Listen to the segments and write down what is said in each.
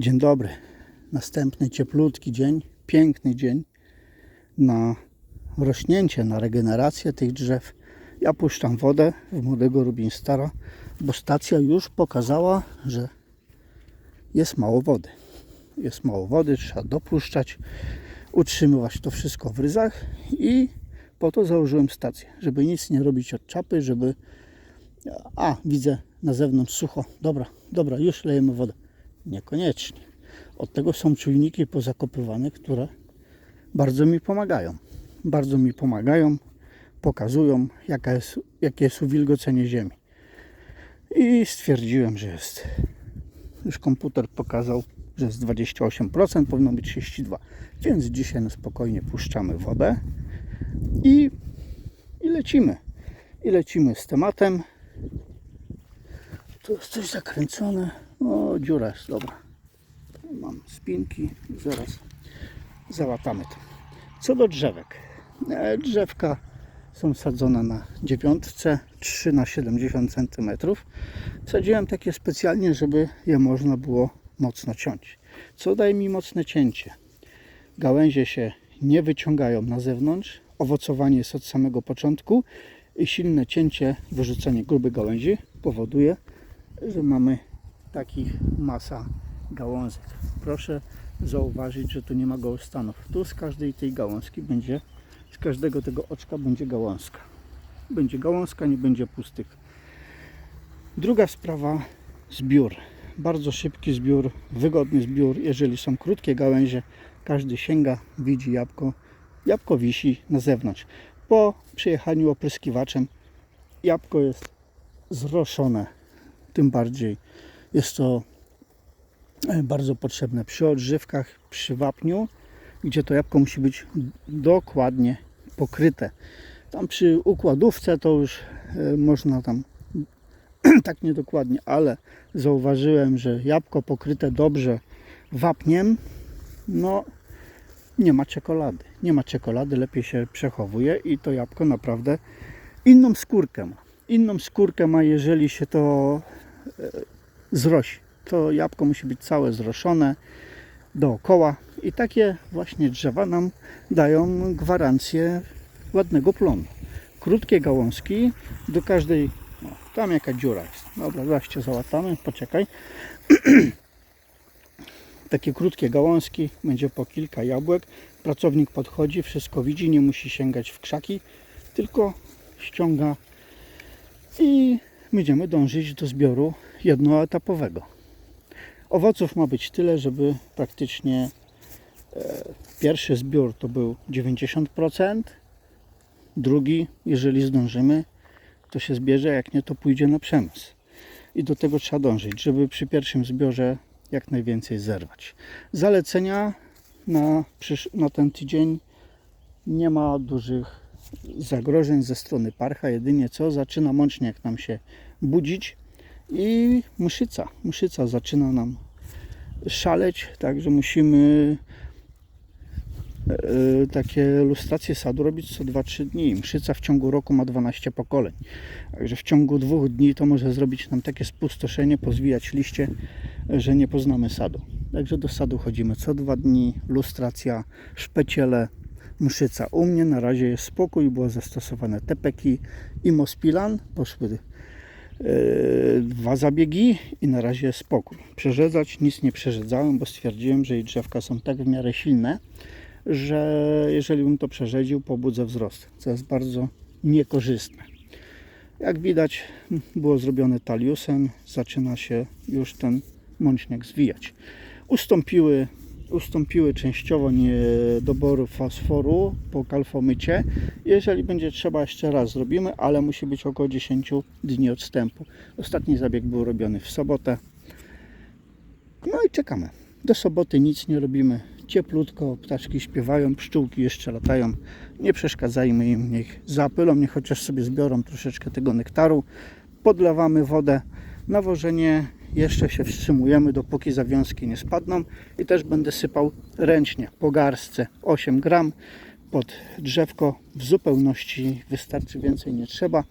Dzień dobry. Następny cieplutki dzień, piękny dzień na rośnięcie, na regenerację tych drzew. Ja puszczam wodę w młodego Rubinstara, bo stacja już pokazała, że jest mało wody. Jest mało wody, trzeba dopuszczać, utrzymywać to wszystko w ryzach i po to założyłem stację, żeby nic nie robić od czapy, żeby... A, widzę na zewnątrz sucho. Dobra, dobra, już lejemy wodę. Niekoniecznie. Od tego są czujniki pozakopywane, które bardzo mi pomagają. Bardzo mi pomagają, pokazują, jaka jest, jakie jest uwilgocenie ziemi. I stwierdziłem, że jest. Już komputer pokazał, że jest 28%, powinno być 32%. Więc dzisiaj na spokojnie puszczamy wodę i, i lecimy. I lecimy z tematem. Tu jest coś zakręcone. O, dziura jest, dobra. Mam spinki, zaraz załatamy to. Co do drzewek. E, Drzewka są sadzone na dziewiątce, 3 na 70 cm. Sadziłem takie specjalnie, żeby je można było mocno ciąć. Co daje mi mocne cięcie? Gałęzie się nie wyciągają na zewnątrz, owocowanie jest od samego początku i silne cięcie, wyrzucenie grubych gałęzi powoduje, że mamy takich masa gałązek. Proszę zauważyć, że tu nie ma gołostanów. Tu z każdej tej gałązki będzie, z każdego tego oczka będzie gałązka. Będzie gałązka, nie będzie pustych. Druga sprawa, zbiór. Bardzo szybki zbiór, wygodny zbiór. Jeżeli są krótkie gałęzie, każdy sięga, widzi jabłko. Jabłko wisi na zewnątrz. Po przyjechaniu opryskiwaczem jabłko jest zroszone. Tym bardziej jest to e, bardzo potrzebne przy odżywkach, przy wapniu, gdzie to jabłko musi być dokładnie pokryte. Tam przy układówce to już e, można tam tak niedokładnie, ale zauważyłem, że jabłko pokryte dobrze wapniem, no nie ma czekolady. Nie ma czekolady, lepiej się przechowuje i to jabłko naprawdę inną skórkę ma. Inną skórkę ma, jeżeli się to e, zrosi. To jabłko musi być całe zroszone dookoła i takie właśnie drzewa nam dają gwarancję ładnego plonu. Krótkie gałązki do każdej, no, tam jaka dziura jest. Dobra, zaraz cię załatamy, poczekaj. Takie krótkie gałązki, będzie po kilka jabłek. Pracownik podchodzi, wszystko widzi, nie musi sięgać w krzaki, tylko ściąga i będziemy dążyć do zbioru jednoetapowego. Owoców ma być tyle, żeby praktycznie e, pierwszy zbiór to był 90%, drugi, jeżeli zdążymy, to się zbierze, jak nie, to pójdzie na przemysł. I do tego trzeba dążyć, żeby przy pierwszym zbiorze jak najwięcej zerwać. Zalecenia na, na ten tydzień nie ma dużych zagrożeń ze strony parcha. Jedynie co zaczyna mączniak nam się budzić i muszyca. Muszyca zaczyna nam szaleć, także musimy e, takie lustracje sadu robić co 2-3 dni. Mszyca w ciągu roku ma 12 pokoleń. Także w ciągu dwóch dni to może zrobić nam takie spustoszenie, pozwijać liście, że nie poznamy sadu. Także do sadu chodzimy co dwa dni, lustracja, szpeciele, mszyca. U mnie na razie jest spokój, było zastosowane tepeki i mospilan. Poszły e, dwa zabiegi i na razie spokój. Przerzedzać nic nie przerzedzałem, bo stwierdziłem, że jej drzewka są tak w miarę silne, że jeżeli bym to przerzedził, pobudzę wzrost, co jest bardzo niekorzystne. Jak widać, było zrobione taliusem, zaczyna się już ten mączniak zwijać. Ustąpiły, ustąpiły częściowo niedoboru fosforu po kalfomycie. Jeżeli będzie trzeba, jeszcze raz zrobimy, ale musi być około 10 dni odstępu. Ostatni zabieg był robiony w sobotę. No i czekamy. Do soboty nic nie robimy. Cieplutko, ptaszki śpiewają, pszczółki jeszcze latają. Nie przeszkadzajmy im, niech zapylą, niech chociaż sobie zbiorą troszeczkę tego nektaru. Podlewamy wodę. Nawożenie jeszcze się wstrzymujemy, dopóki zawiązki nie spadną. I też będę sypał ręcznie po garstce 8 gram pod drzewko. W zupełności wystarczy, więcej nie trzeba.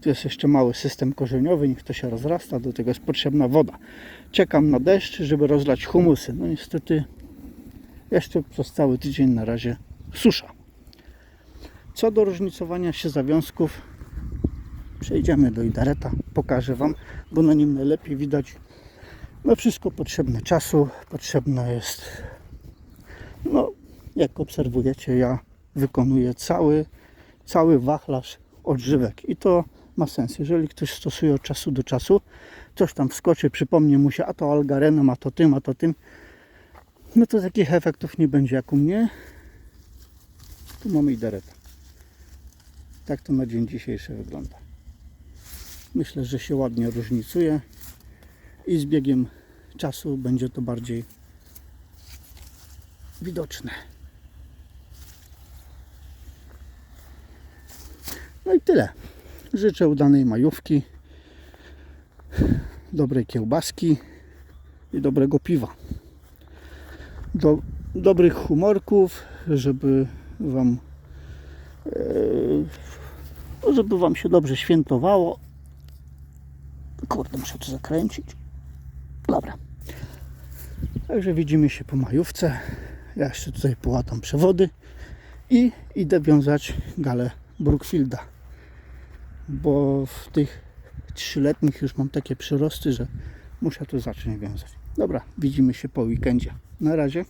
Tu jest jeszcze mały system korzeniowy, niech to się rozrasta, do tego jest potrzebna woda. Czekam na deszcz, żeby rozlać humusy. No niestety jeszcze przez cały tydzień na razie susza. Co do różnicowania się zawiązków, przejdziemy do Idareta, pokażę Wam, bo na nim najlepiej widać no wszystko potrzebne czasu, potrzebne jest no jak obserwujecie ja wykonuję cały, cały wachlarz odżywek i to ma sens. Jeżeli ktoś stosuje od czasu do czasu, coś tam wskoczy, przypomni mu się, a to algarenem, a to tym, a to tym, no to takich efektów nie będzie jak u mnie. Tu mamy idereta. Tak to na dzień dzisiejszy wygląda. Myślę, że się ładnie różnicuje i z biegiem czasu będzie to bardziej widoczne. No i tyle. Życzę udanej majówki, dobrej kiełbaski i dobrego piwa. Do, dobrych humorków, żeby Wam e, żeby Wam się dobrze świętowało. Kurde, muszę to zakręcić. Dobra. Także widzimy się po majówce. Ja jeszcze tutaj połatam przewody i idę wiązać galę Brookfielda. Bo w tych trzyletnich już mam takie przyrosty, że muszę to zacząć wiązać. Dobra, widzimy się po weekendzie. Na razie.